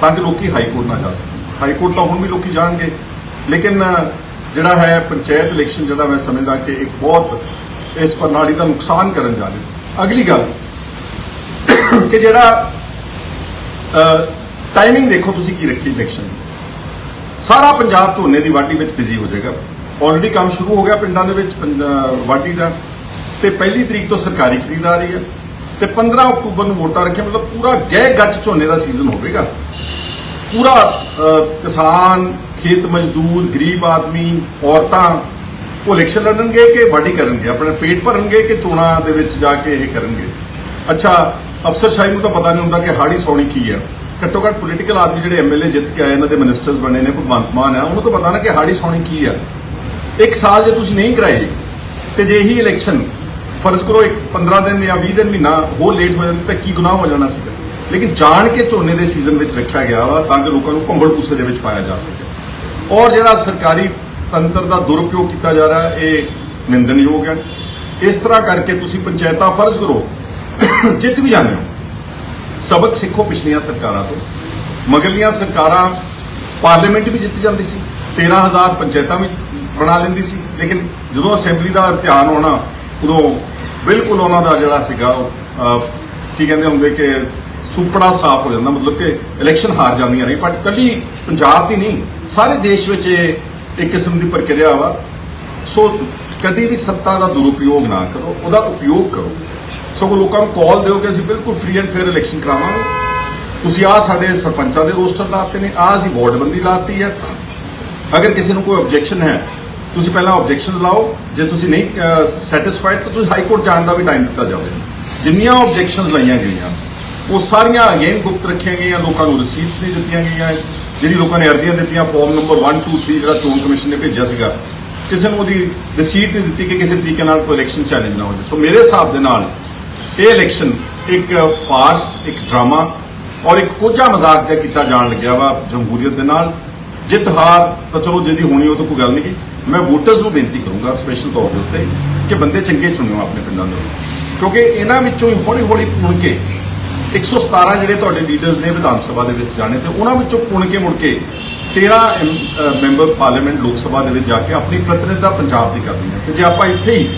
ਤਾਂ ਕਿ ਲੋਕੀ ਹਾਈ ਕੋਰਟ ਨਾ ਜਾ ਸਕਣ। ਹਾਈ ਕੋਰਟ ਤਾਂ ਹੁਣ ਵੀ ਲੋਕੀ ਜਾਣਗੇ, ਲੇਕਿਨ ਜਿਹੜਾ ਹੈ ਪੰਚਾਇਤ ਇਲੈਕਸ਼ਨ ਜਿਹੜਾ ਮੈਂ ਸਮਝਦਾ ਕਿ ਇੱਕ ਬਹੁਤ ਇਸ ਪ੍ਰਣਾਲੀ ਦਾ ਨੁਕਸਾਨ ਕਰਨ ਜਾ ਰਿਹਾ। ਅਗਲੀ ਗੱਲ, ਕਿ ਜਿਹੜਾ ਟਾਈਮਿੰਗ ਦੇਖੋ ਤੁਸੀਂ ਕੀ ਰੱਖੀ ਇਲੈਕਸ਼ਨ ਦੀ। ਸਾਰਾ ਪੰਜਾਬ ਝੋਨੇ ਦੀ ਵਾਢੀ ਵਿੱਚ ਬਿਜ਼ੀ ਹੋ ਜਾਏਗਾ। ਆਲਰੇਡੀ ਕੰਮ ਸ਼ੁਰੂ ਹੋ ਗਿਆ ਪਿੰਡਾਂ ਦੇ ਵਿੱਚ ਪੰਜ- ਵਾਢੀ ਦਾ। ਤੇ ਪਹਿਲੀ ਤਰੀਕ ਤੋਂ ਸਰਕਾਰੀ ਖਰੀਦ ਆ। ਰਹੀ ਹੈ ਤੇ 15 ਅਕਤੂਬਰ ਨੂੰ ਵੋਟਾਂ ਰੱਖੀਆਂ, ਮਤਲਬ ਪੂਰਾ ਗਹਿ ਗੱਚ ਝੋਨੇ ਦਾ ਸੀਜ਼ਨ ਹੋਵੇਗਾ। ਪੂਰਾ ਕਿਸਾਨ, ਖੇਤ ਮਜ਼ਦੂਰ, ਗਰੀਬ ਆਦਮੀ, ਔਰਤਾਂ, ਉਹ ਇਲੈਕਸ਼ਨ ਲੜਨਗੇ ਕਿ ਵਾਢੀ ਕਰਨਗੇ? ਆਪਣੇ ਪੇਟ ਭਰਨਗੇ ਕਿ ਚੋਣਾਂ ਦੇ ਵਿੱਚ ਜਾ ਕੇ ਇਹ ਕਰਨਗੇ? ਅੱਛਾ ਅਫਸਰਸ਼ਾਹੀ ਨੂੰ ਤਾਂ ਪਤਾ ਨਹੀਂ ਹੁੰਦਾ ਕਿ ਹਾੜੀ ਸੌਣੀ ਕੀ ਹੈ ਘੱਟੋ ਘੱਟ ਪੋਲੀਟੀਕਲ ਆਦਮੀ ਜਿਹੜੇ ਐਮਐਲਏ ਜਿੱਤ ਕੇ ਆਏ, ਇਹਨਾਂ ਦੇ ਮਿਨਿਸਟਰਸ ਬਣੇ ਨੇ, ਭਗਵੰਤ ਮਾਨ ਆ, ਉਹਨੂੰ ਤਾਂ ਪਤਾ ਨਾ ਕਿ ਹਾੜੀ ਸੌਣੀ ਕੀ ਹੈ ਇੱਕ ਸਾਲ ਜੇ ਤੁਸੀਂ ਨਹੀਂ ਕਰਾਏ ਤੇ ਜੇ ਹੀ ਇਲੈਕਸ਼ਨ ਫਰਜ਼ ਕਰੋ ਇੱਕ 15 ਦਿਨ ਜਾਂ 20 ਦਿਨ ਮਹੀਨਾ ਹੋਰ ਲੇਟ ਹੋ ਜਾਂਦਾ ਤਾਂ ਕੀ ਗੁਨਾਹ ਹੋ ਜਾਣਾ ਸੀਗਾ? ਲੇਕਿਨ ਜਾਣ ਕੇ ਝੋਨੇ ਦੇ ਸੀਜ਼ਨ ਵਿੱਚ ਰੱਖਿਆ ਗਿਆ ਵਾ ਤਾਂ ਕਿ ਲੋਕਾਂ ਨੂੰ ਭੰਗੜ ਗੁੱਸੇ ਦੇ ਵਿੱਚ ਪਾਇਆ ਜਾ ਸਕੇ। ਔਰ ਜਿਹੜਾ ਸਰਕਾਰੀ ਤੰਤਰ ਦਾ ਦੁਰਉਪਯੋਗ ਕੀਤਾ ਜਾ ਰਿਹਾ, ਇਹ ਨਿੰਦਣਯੋਗ ਹੈ। ਇਸ ਤਰ੍ਹਾਂ ਕਰਕੇ ਤੁਸੀਂ ਪੰਚਾਇਤਾਂ ਫਰਜ਼ ਕਰੋ, ਜਿੱਤ ਵੀ ਜਾਂਦੇ ਹੋ, ਸਬਕ ਸਿੱਖੋ ਪਿਛਲੀਆਂ ਸਰਕਾਰਾਂ ਤੋਂ। ਮਗਰਲੀਆਂ ਸਰਕਾਰਾਂ ਪਾਰਲੀਮੈਂਟ ਵੀ ਜਿੱਤ ਜਾਂਦੀ ਸੀ 13000 ਪੰਚਾਇਤਾਂ ਵੀ ਬਣਾ ਲੈਂਦੀ ਸੀ। ਲੇਕਿਨ ਜਦੋਂ ਅਸੈਂਬਲੀ ਦਾ ਧਿਆਨ ਹੋਣਾ ਉਦੋਂ ਬਿਲਕੁਲ ਉਹਨਾਂ ਦਾ ਜਿਹੜਾ ਸੀਗਾ ਉਹ, ਕੀ ਕਹਿੰਦੇ ਹੁੰਦੇ ਕਿ ਸੁਪੜਾ ਸਾਫ਼ ਹੋ ਜਾਂਦਾ। ਮਤਲਬ ਕਿ ਇਲੈਕਸ਼ਨ ਹਾਰ ਜਾਂਦੀਆਂ ਰਹੀ ਪਰ ਕੱਲੀ ਪੰਜਾਬ ਦੀ ਨਹੀਂ ਸਾਰੇ ਦੇਸ਼ ਵਿੱਚ ਇਹ ਇੱਕ ਕਿਸਮ ਦੀ ਪ੍ਰਕਿਰਿਆ ਵਾ। ਸੋ ਕਦੀ ਵੀ ਸੱਤਾ ਦਾ ਦੁਰਉਪਯੋਗ ਨਾ ਕਰੋ ਉਹਦਾ ਉਪਯੋਗ ਕਰੋ। ਸਗੋਂ ਲੋਕਾਂ ਨੂੰ ਕਾਲ ਦਿਓ ਕਿ ਅਸੀਂ ਬਿਲਕੁਲ ਫ੍ਰੀ ਐਂਡ ਫੇਅਰ ਇਲੈਕਸ਼ਨ ਕਰਾਵਾਂਗੇ। ਤੁਸੀਂ ਆਹ ਸਾਡੇ ਸਰਪੰਚਾਂ ਦੇ ਰੋਸਟਰ ਲਾਤੇ ਨੇ ਆਹ ਅਸੀਂ ਵਾਰਡਬੰਦੀ ਲਾਤੀ ਹੈ। ਅਗਰ ਕਿਸੇ ਨੂੰ ਕੋਈ ਆਬਜੈਕਸ਼ਨ ਹੈ ਤੁਸੀਂ ਪਹਿਲਾਂ ਆਬਜੈਕਸ਼ਨਸ ਲਾਓ। ਜੇ ਤੁਸੀਂ ਨਹੀਂ ਸੈਟੀਸਫਾਈਡ ਤਾਂ ਤੁਸੀਂ ਹਾਈ ਕੋਰਟ ਜਾਣ ਦਾ ਵੀ ਟਾਈਮ ਦਿੱਤਾ ਜਾਵੇ। ਜਿੰਨੀਆਂ ਆਬਜੈਕਸ਼ਨਸ ਲਾਈਆਂ ਗਈਆਂ, ਉਹ ਸਾਰੀਆਂ ਅਗੇਨ ਗੁਪਤ ਰੱਖੀਆਂ ਗਈਆਂ, ਲੋਕਾਂ ਨੂੰ ਰਿਸੀਟਸ ਨਹੀਂ ਦਿੱਤੀਆਂ ਗਈਆਂ। ਜਿਹੜੀ ਲੋਕਾਂ ਨੇ ਅਰਜ਼ੀਆਂ ਦਿੱਤੀਆਂ ਫਾਰਮ ਨੰਬਰ 1 2 3 ਜਿਹੜਾ ਚੋਣ ਕਮਿਸ਼ਨ ਨੇ ਭੇਜਿਆ ਸੀਗਾ, ਕਿਸੇ ਨੂੰ ਉਹਦੀ ਰਿਸੀਟ ਨਹੀਂ ਦਿੱਤੀ ਕਿ ਕਿਸੇ ਤਰੀਕੇ ਨਾਲ ਕੋਈ ਇਲੈਕਸ਼ਨ ਚੈਲੰਜ ਨਾ ਹੋ ਜਾਵੇ। ਸੋ ਮੇਰੇ ਹਿਸਾਬ ਦੇ ਨਾਲ, ਇਹ ਇਲੈਕਸ਼ਨ ਇੱਕ ਫਾਰਸ ਇੱਕ ਡਰਾਮਾ ਔਰ ਇੱਕ ਕੋਝਾ ਮਜ਼ਾਕ ਜਿਹਾ ਕੀਤਾ ਜਾਣ ਲੱਗਿਆ ਵਾ ਜਮਹੂਰੀਅਤ ਦੇ ਨਾਲ। ਜਿੱਤ ਹਾਰ ਤਾਂ ਚਲੋ ਜਿਹਦੀ ਹੋਣੀ ਉਹ ਤਾਂ ਕੋਈ ਗੱਲ ਨਹੀਂ। ਮੈਂ ਵੋਟਰਸ ਨੂੰ ਬੇਨਤੀ ਕਰੂੰਗਾ ਸਪੈਸ਼ਲ ਤੌਰ ਦੇ ਉੱਤੇ ਕਿ ਬੰਦੇ ਚੰਗੇ ਚੁਣਿਓ ਆਪਣੇ ਪਿੰਡਾਂ ਦੇ ਕਿਉਂਕਿ ਇਹਨਾਂ ਵਿੱਚੋਂ ਹੀ ਹੌਲੀ ਹੌਲੀ ਪੁਣ ਕੇ 117 ਜਿਹੜੇ ਤੁਹਾਡੇ ਲੀਡਰਸ ਨੇ ਵਿਧਾਨ ਸਭਾ ਦੇ ਵਿੱਚ ਜਾਣੇ ਤੇ ਉਹਨਾਂ ਵਿੱਚੋਂ ਪੁਣ ਕੇ ਮੁੜ ਕੇ 13 ਐਮ- ਮੈਂਬਰ ਪਾਰਲੀਮੈਂਟ ਲੋਕ ਸਭਾ ਦੇ ਵਿੱਚ ਜਾ ਕੇ ਆਪਣੀ ਪ੍ਰਤੀਨਿਧਤਾ ਪੰਜਾਬ ਦੀ ਕਰਨੀ ਹੈ। ਤੇ ਜੇ ਆਪਾਂ ਇੱਥੇ ਹੀ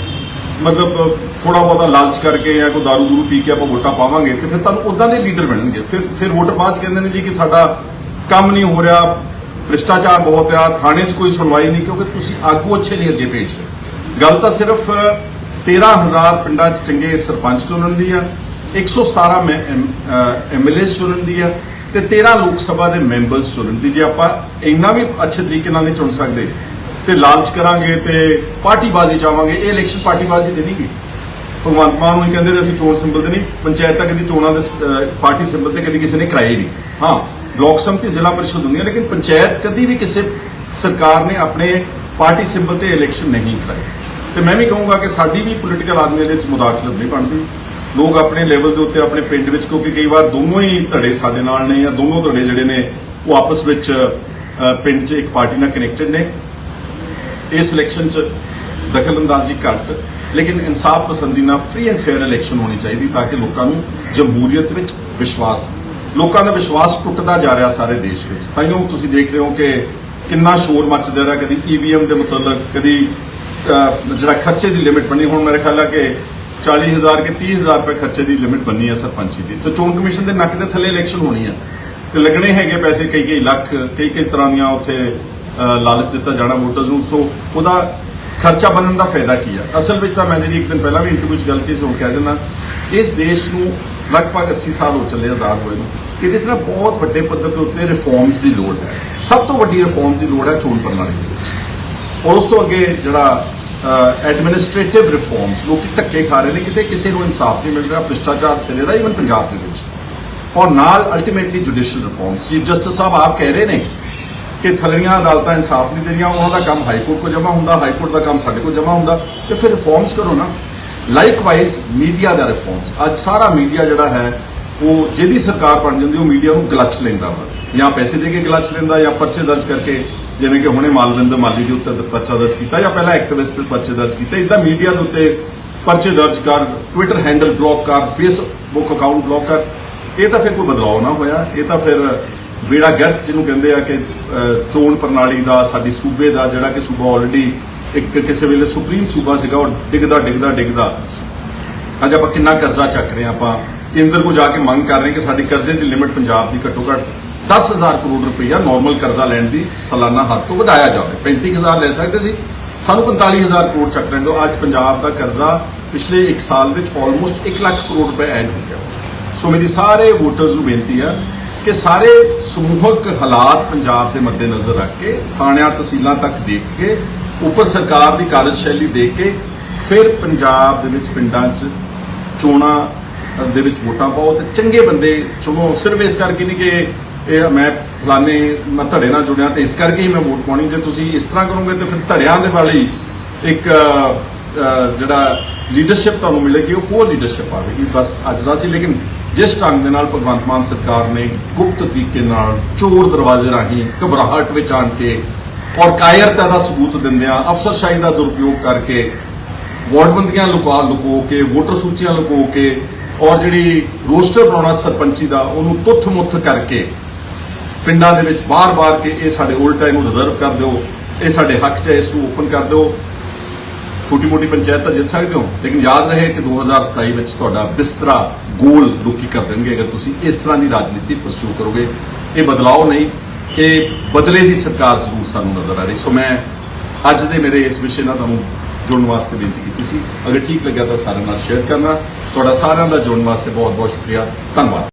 ਮਤਲਬ ਥੋੜਾ ਬਹੁਤਾ ਲਾਲਚ ਕਰਕੇ ਜਾਂ ਕੋਈ ਦਾਰੂ ਦੂਰੂ ਪੀ ਕੇ ਆਪਾਂ ਵੋਟਾਂ ਪਾਵਾਂਗੇ ਤੇ ਫਿਰ ਤੁਹਾਨੂੰ ਉਦਾਂ ਦੇ ਲੀਡਰ ਮਿਲਣਗੇ ਫਿਰ ਫਿਰ ਵੋਟਰ ਬਾਅਦ 'ਚ ਕਹਿੰਦੇ ਨੇ ਜੀ ਕਿ ਸਾਡਾ ਕੰਮ ਨਹੀਂ ਹੋ ਰਿਹਾ ਭ੍ਰਿਸ਼ਟਾਚਾਰ ਬਹੁਤ ਆ, ਥਾਣੇ 'ਚ ਕੋਈ ਸੁਣਵਾਈ ਨਹੀਂ, ਕਿਉਂਕਿ ਤੁਸੀਂ ਆਗੂ ਅੱਛੇ ਨਹੀਂ ਅੱਗੇ ਭੇਜ ਰਹੇ। ਗੱਲ ਤਾਂ ਸਿਰਫ 13000 ਪਿੰਡਾਂ 'ਚ ਚੰਗੇ ਸਰਪੰਚ ਚੁਣਨ ਦੀ ਆ 117 ਐਮਐਲਏ ਚੁਣਨ ਦੀ ਆ, ਤੇ 13 ਲੋਕ ਸਭਾ ਦੇ ਮੈਂਬਰਸ ਚੁਣਨ ਦੀ। ਜੇ ਆਪਾਂ ਇੰਨਾ ਵੀ ਅੱਛੇ ਤਰੀਕੇ ਨਾਲ ਨਹੀਂ ਚੁਣ ਸਕਦੇ, ਤੇ ਲਾਲਚ ਕਰਾਂਗੇ ਤੇ ਪਾਰਟੀਬਾਜ਼ੀ ਚਾਹਾਂਗੇ, ਇਹ ਇਲੈਕਸ਼ਨ ਪਾਰਟੀਬਾਜ਼ੀ ਦੇ ਨਹੀਂ ਗਈ। ਭਗਵੰਤ ਮਾਨ ਨੂੰ ਹੀ ਕਹਿੰਦੇ ਨੇ ਅਸੀਂ ਚੋਣ ਸਿੰਬਲ ਤੇ ਨਹੀਂ, ਪੰਚਾਇਤਾਂ ਕਦੀ ਚੋਣਾਂ ਦੇ ਪਾਰਟੀ ਸਿੰਬਲ ਤੇ ਕਦੀ ਕਿਸੇ ਨੇ ਕਰਾਈ ਨਹੀਂ। ਹਾਂ ਬਲਾਕ ਸੰਮਤੀ ਜ਼ਿਲ੍ਹਾ ਪਰਿਸ਼ਦ ਹੁੰਦੀਆਂ ਲੇਕਿਨ ਪੰਚਾਇਤ ਕਦੀ ਵੀ ਕਿਸੇ ਸਰਕਾਰ ਨੇ ਆਪਣੇ ਪਾਰਟੀ ਸਿੰਬਲ ਤੇ ਇਲੈਕਸ਼ਨ ਨਹੀਂ ਕਰਾਈ ਤੇ ਮੈਂ ਵੀ ਕਹੂੰਗਾ ਕਿ ਸਾਡੀ ਵੀ ਪੋਲੀਟੀਕਲ ਆਦਮੀ ਦੇ ਵਿੱਚ ਮੁਦਾਖਲਤ ਨਹੀਂ ਬਣਦੀ। ਲੋਕ ਆਪਣੇ ਲੈਵਲ ਦੇ ਉੱਤੇ, ਆਪਣੇ ਪਿੰਡ ਵਿੱਚ, ਕਿਉਂਕਿ ਕਈ ਵਾਰ ਦੋਨੋਂ ਹੀ ਧੜੇ ਸਾਡੇ ਨਾਲ ਨੇ ਜਾਂ ਦੋਨੋਂ ਧੜੇ ਜਿਹੜੇ ਨੇ, ਉਹ ਆਪਸ ਵਿੱਚ ਪਿੰਡ 'ਚ ਇੱਕ ਪਾਰਟੀ ਨਾਲ ਕਨੈਕਟਡ ਨੇ। ਇਸ ਇਲੈਕਸ਼ਨ 'ਚ ਦਖਲਅੰਦਾਜ਼ੀ ਘੱਟ, ਲੇਕਿਨ ਇਨਸਾਫ ਪਸੰਦੀ ਨਾਲ ਫ੍ਰੀ ਐਂਡ ਫੇਅਰ ਇਲੈਕਸ਼ਨ ਹੋਣੀ ਚਾਹੀਦੀ ਤਾਂ ਕਿ ਲੋਕਾਂ ਨੂੰ ਜਮਹੂਰੀਅਤ ਵਿੱਚ ਵਿਸ਼ਵਾਸ ਲੋਕਾਂ ਦਾ ਵਿਸ਼ਵਾਸ ਟੁੱਟਦਾ ਜਾ ਰਿਹਾ ਸਾਰੇ ਦੇਸ਼ ਵਿੱਚ। ਤਾਈਓ ਤੁਸੀਂ ਦੇਖ ਰਹੇ ਹੋ ਕਿ ਕਿੰਨਾ ਸ਼ੋਰ ਮੱਚਦਾ ਰਿਹਾ, ਕਦੀ ਈਵੀਐਮ ਦੇ ਮੁਤਲਕ, ਕਦੀ ਜਿਹੜਾ ਖਰਚੇ ਦੀ ਲਿਮਿਟ ਬਣੀ। ਹੁਣ ਮੇਰੇ ਖਿਆਲ ਆ ਕਿ 40000 ਕਿ 30000 ਰੁਪਏ ਖਰਚੇ ਦੀ ਲਿਮਿਟ ਬਣੀ ਹੈ ਸਰਪੰਚੀ ਦੀ। ਤੇ ਚੋਣ ਕਮਿਸ਼ਨ ਦੇ ਨੱਕ ਦੇ ਥੱਲੇ ਇਲੈਕਸ਼ਨ ਹੋਣੀ ਹੈ। ਤੇ ਲੱਗਣੇ ਹੈਗੇ ਪੈਸੇ ਕਈ ਕਈ ਲੱਖ, ਕਈ ਕਈ ਤਰ੍ਹਾਂ ਦੀਆਂ ਉੱਥੇ ਲਾਲਚ ਦਿੱਤਾ ਜਾਣਾ ਵੋਟਰਸ ਨੂੰ। ਸੋ ਉਹਦਾ ਖਰਚਾ ਬਣਨ ਦਾ ਫਾਇਦਾ ਕੀ ਹੈ ਅਸਲ ਵਿੱਚ ਤਾਂ ਮੈਂ ਜਿਹੜੀ ਇੱਕ ਦਿਨ ਪਹਿਲਾਂ ਵੀ ਇੰਟਰਵਿਊ 'ਚ ਗੱਲ ਕੀਤੀ ਸੀ ਹੁਣ ਕਹਿ ਦਿੰਦਾ, ਇਸ ਦੇਸ਼ ਨੂੰ ਲਗਭਗ 80 ਸਾਲ ਹੋ ਚੱਲੇ ਆਜ਼ਾਦ ਹੋਏ ਨੂੰ। ਇਹਦੇ 'ਚ ਨਾ ਬਹੁਤ ਵੱਡੇ ਪੱਧਰ ਦੇ ਉੱਤੇ ਰਿਫਾਰਮਸ ਦੀ ਲੋੜ ਹੈ। ਸਭ ਤੋਂ ਵੱਡੀ ਰਿਫਾਰਮਸ ਦੀ ਲੋੜ ਹੈ ਚੋਣ ਪ੍ਰਣਾਲੀ ਦੇ ਵਿੱਚ। ਔਰ ਉਸ ਤੋਂ ਅੱਗੇ ਜਿਹੜਾ ਐਡਮਿਨਿਸਟ੍ਰੇਟਿਵ ਰਿਫਾਰਮਸ ਲੋਕੀ ਧੱਕੇ ਖਾ ਰਹੇ ਨੇ, ਕਿਤੇ ਕਿਸੇ ਨੂੰ ਇਨਸਾਫ ਨਹੀਂ ਮਿਲ ਰਿਹਾ, ਭ੍ਰਿਸ਼ਟਾਚਾਰ ਸਿਰੇ ਦਾ ਇਵਨ ਪੰਜਾਬ ਦੇ ਵਿੱਚ। ਔਰ ਨਾਲ ultimately judicial reforms chief justice ਸਾਹਿਬ ਆਪ ਕਹਿ ਰਹੇ ਨੇ ਕਿ ਥਲੜੀਆਂ ਅਦਾਲਤਾਂ ਇਨਸਾਫ ਨਹੀਂ ਦੇ ਰਹੀਆਂ, ਉਹਨਾਂ ਦਾ ਕੰਮ ਹਾਈ ਕੋਰਟ ਕੋ ਜਮ੍ਹਾਂ ਹੁੰਦਾ ਹਾਈ ਕੋਰਟ ਦਾ ਕੰਮ ਸਾਡੇ ਕੋਲ ਜਮ੍ਹਾਂ ਹੁੰਦਾ। ਤੇ ਫਿਰ ਰਿਫਾਰਮਸ ਕਰੋ ਨਾ। ਲਾਈਕਵਾਈਜ਼ ਮੀਡੀਆ ਦਾ ਰਿਫਾਰਮਸ ਅੱਜ ਸਾਰਾ ਮੀਡੀਆ ਜਿਹੜਾ ਹੈ, ਉਹ ਜਿਹਦੀ ਸਰਕਾਰ ਬਣ ਜਾਂਦੀ, ਉਹ ਮੀਡੀਆ ਨੂੰ ਗਲਚ ਲੈਂਦਾ ਵਾ। ਜਾਂ ਪੈਸੇ ਦੇ ਕੇ ਗਲਚ ਲੈਂਦਾ, ਜਾਂ ਪਰਚੇ ਦਰਜ ਕਰਕੇ, ਜਿਵੇਂ ਕਿ ਹੁਣੇ ਮਾਲਵਿੰਦਰ ਮਾਲੀ ਦੇ ਉੱਤੇ ਪਰਚਾ ਦਰਜ ਕੀਤਾ, ਜਾਂ ਪਹਿਲਾਂ ਐਕਟਿਵਿਸਟ ਤੇ ਪਰਚੇ ਦਰਜ ਕੀਤੇ। ਇਦਾਂ ਮੀਡੀਆ ਦੇ ਉੱਤੇ ਪਰਚੇ ਦਰਜ ਕਰ ਟਵਿੱਟਰ ਹੈਂਡਲ ਬਲੌਕ ਕਰ ਫੇਸਬੁੱਕ ਅਕਾਊਂਟ ਬਲੌਕ ਕਰ। ਇਹ ਤਾਂ ਫਿਰ ਕੋਈ ਬਦਲਾਅ ਨਾ ਹੋਇਆ। ਇਹ ਤਾਂ ਫਿਰ ਬੇੜਾ ਗਰਕ ਜਿਹਨੂੰ ਕਹਿੰਦੇ ਆ ਕਿ ਚੋਣ ਪ੍ਰਣਾਲੀ ਦਾ, ਸਾਡੀ ਸੂਬੇ ਦਾ, ਜਿਹੜਾ ਕਿ ਸੂਬਾ ਆਲਰੇਡੀ ਇੱਕ ਕਿਸੇ ਵੇਲੇ ਸੁਪਰੀਮ ਸੂਬਾ ਸੀਗਾ, ਉਹ ਡਿੱਗਦਾ ਡਿੱਗਦਾ ਡਿੱਗਦਾ। ਅੱਜ ਆਪਾਂ ਕਿੰਨਾ ਕਰਜ਼ਾ ਚੱਕ ਰਹੇ ਹਾਂ ਆਪਾਂ। ਕੇਂਦਰ ਕੋ ਜਾ ਕੇ ਮੰਗ ਕਰ ਰਹੇ ਕਿ ਸਾਡੀ ਕਰਜ਼ੇ ਦੀ ਲਿਮਿਟ ਪੰਜਾਬ ਦੀ ਘੱਟੋ ਘੱਟ 10000 ਕਰੋੜ ਰੁਪਈਆ ਨਾਰਮਲ ਕਰਜ਼ਾ ਲੈਣ ਦੀ ਸਾਲਾਨਾ ਹੱਦ ਤੋਂ ਵਧਾਇਆ ਜਾਵੇ। 35000 ਲੈ ਸਕਦੇ ਸੀ। ਸਾਨੂੰ 45000 ਕਰੋੜ ਚੱਕ ਲੈਣ ਦਿਓ। ਅੱਜ ਪੰਜਾਬ ਦਾ ਕਰਜ਼ਾ ਪਿਛਲੇ 1 ਸਾਲ ਵਿੱਚ ਆਲਮੋਸਟ 1 ਲੱਖ ਕਰੋੜ ਰੁਪਏ ਐਡ ਹੋ ਗਿਆ। ਸੋ ਮੇਰੀ ਸਾਰੇ ਵੋਟਰਸ ਨੂੰ ਬੇਨਤੀ ਆ ਕਿ ਸਾਰੇ ਸਮੂਹਕ ਹਾਲਾਤ ਪੰਜਾਬ ਦੇ ਮੱਦੇਨਜ਼ਰ ਰੱਖ ਕੇ, ਥਾਣਿਆਂ, ਤਹਿਸੀਲਾਂ ਤੱਕ ਦੇਖ ਕੇ ਉੱਪਰ ਸਰਕਾਰ ਦੀ ਕਾਰਜਸ਼ੈਲੀ ਦੇਖ ਕੇ ਫਿਰ ਪੰਜਾਬ ਦੇ ਵਿੱਚ ਪਿੰਡਾਂ 'ਚ ਚੋਣਾਂ ਦੇ ਵਿੱਚ ਵੋਟਾਂ ਪਾਓ ਤੇ ਚੰਗੇ ਬੰਦੇ ਚੁਣੋ। ਸਿਰਫ ਇਸ ਕਰਕੇ ਨਹੀਂ ਕਿ ਇਹ ਮੈਂ ਫਲਾਣੇ ਮੈਂ ਧੜੇ ਨਾਲ ਜੁੜਿਆ ਤੇ ਇਸ ਕਰਕੇ ਹੀ ਮੈਂ ਵੋਟ ਪਾਉਣੀ। ਜੇ ਤੁਸੀਂ ਇਸ ਤਰ੍ਹਾਂ ਕਰੋਗੇ ਤੇ ਫਿਰ ਧੜਿਆਂ ਦੇ ਵਾਲੀ ਇੱਕ ਜਿਹੜਾ ਲੀਡਰਸ਼ਿਪ ਤੁਹਾਨੂੰ ਮਿਲੇਗੀ, ਉਹ ਪੂਰ ਲੀਡਰਸ਼ਿਪ ਆਵੇਗੀ। ਬਸ ਅੱਜ ਦਾ ਸੀ, ਲੇਕਿਨ ਜਿਸ ਢੰਗ ਦੇ ਨਾਲ ਭਗਵੰਤ ਮਾਨ ਸਰਕਾਰ ਨੇ ਗੁਪਤ ਤਰੀਕੇ ਨਾਲ ਚੋਰ ਦਰਵਾਜ਼ੇ ਰਾਹੀਂ ਘਬਰਾਹਟ ਵਿੱਚ ਆਣ ਕੇ ਔਰ ਕਾਇਰਤਾ ਦਾ ਸਬੂਤ ਦਿੰਦਿਆਂ ਅਫਸਰਸ਼ਾਹੀ ਦਾ ਦੁਰਪਯੋਗ ਕਰਕੇ ਵਾਰਡਬੰਦੀਆਂ ਲੁਕਾ ਲੁਕੋ ਕੇ, ਵੋਟਰ ਸੂਚੀਆਂ ਲੁਕੋ ਕੇ ਔਰ ਜਿਹੜੀ ਰੋਸਟਰ ਬਣਾਉਣਾ ਸਰਪੰਚੀ ਦਾ, ਉਹਨੂੰ ਤੁੱਥ ਮੁੱਥ ਕਰਕੇ ਪਿੰਡਾਂ ਦੇ ਵਿੱਚ ਬਾਰ-ਬਾਰ ਕੇ ਇਹ ਸਾਡੇ ਉਲਟਾ ਇਹਨੂੰ ਰਿਜ਼ਰਵ ਕਰ ਦਿਓ, ਇਹ ਸਾਡੇ ਹੱਕ 'ਚ ਹੈ, ਇਸ ਨੂੰ ਓਪਨ ਕਰ ਦਿਓ। ਛੋਟੀ ਮੋਟੀ ਪੰਚਾਇਤ ਤਾਂ ਜਿੱਤ ਸਕਦੇ ਹੋ, ਲੇਕਿਨ ਯਾਦ ਰਹੇ ਕਿ 2027 ਵਿੱਚ ਤੁਹਾਡਾ ਬਿਸਤਰਾ ਗੋਲ ਲੋਕੀ ਕਰ ਦੇਣਗੇ, ਅਗਰ ਤੁਸੀਂ ਇਸ ਤਰ੍ਹਾਂ ਦੀ ਰਾਜਨੀਤੀ ਪਰਸੂ ਕਰੋਗੇ। ਇਹ ਬਦਲਾਅ ਨਹੀਂ ਇਹ ਬਦਲੇ ਦੀ ਸਰਕਾਰ ਜ਼ਰੂਰ ਸਾਨੂੰ ਨਜ਼ਰ ਆ ਰਹੀ। ਸੋ ਮੈਂ ਅੱਜ ਦੇ ਮੇਰੇ ਇਸ ਵਿਸ਼ੇ ਨਾਲ ਤੁਹਾਨੂੰ ਜੁੜਨ ਵਾਸਤੇ ਬੇਨਤੀ ਕੀਤੀ ਸੀ। ਅਗਰ ਠੀਕ ਲੱਗਿਆ ਤਾਂ ਸਾਰਿਆਂ ਨਾਲ ਸ਼ੇਅਰ ਕਰਨਾ। ਤੁਹਾਡਾ ਸਾਰਿਆਂ ਦਾ ਜੁੜਨ ਵਾਸਤੇ ਬਹੁਤ ਬਹੁਤ ਸ਼ੁਕਰੀਆ। ਧੰਨਵਾਦ।